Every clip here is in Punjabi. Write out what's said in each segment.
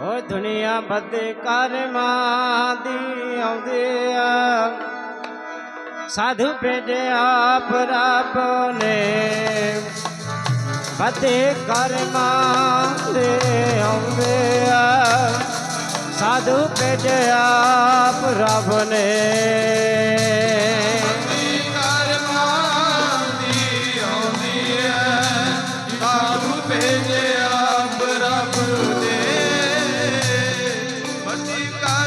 ਓ ਦੁਨੀਆ ਬੱਦੇ ਕਰਮਾਂ ਦੀ ਆਉਂਦੀ ਆ। ਸਾਧੂ ਭੇਜਿਆ ਆਪ ਰੱਬ ਨੇ ਬੱਦੇ ਕਰਮਾਂ ਦੇ ਆਉਂਦੇ ਆ। ਸਾਧੂ ਭੇਜਿਆ ਆਪ ਰੱਬ ਨੇ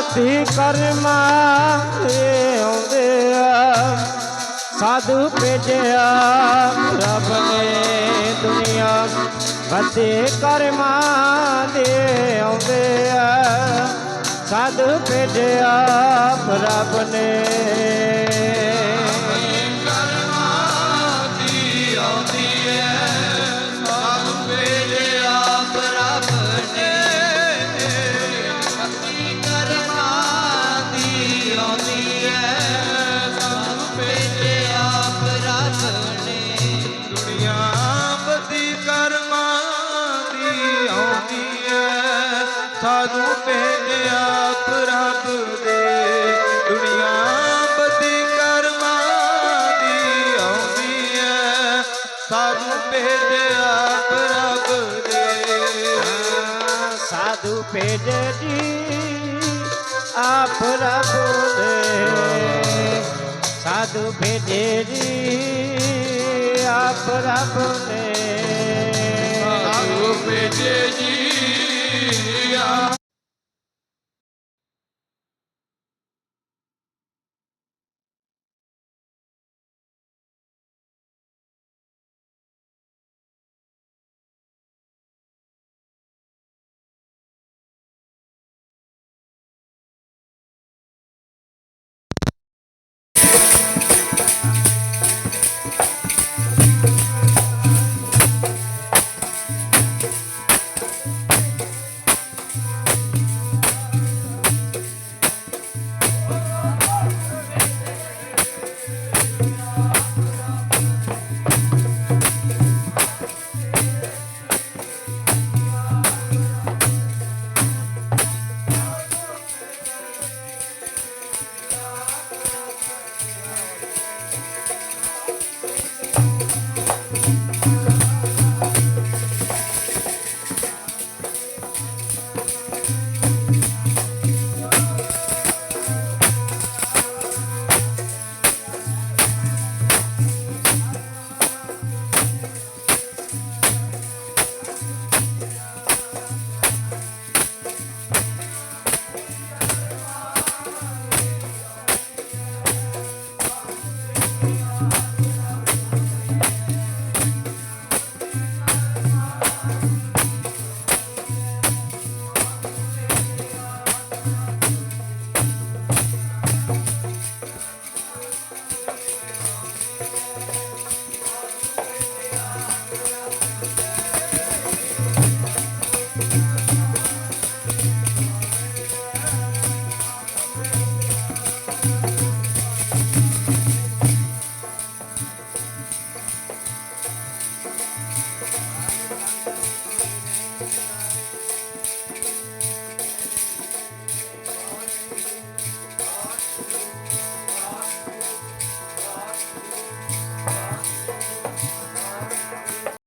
ਬੱਦੀ ਕਰਮਾਂ ਦੇ ਆਉਂਦੇ ਆ। ਸਾਧੂ ਭੇਜਿਆ ਰੱਬ ਨੇ ਦੁਨੀਆ। ਬੱਦੀ ਕਰਮਾਂ ਦੇ ਆਉਂਦੇ ਆ। ਸਾਧੂ ਭੇਜਿਆ ਰੱਬ ਨੇ ਸਾਧੂ ਭੇਜਿਆ ਰੱਬ ਦੇ ਸਾਧੂ ਭੇਜ ਜੀ ਆਪ ਰੱਬ ਨੇ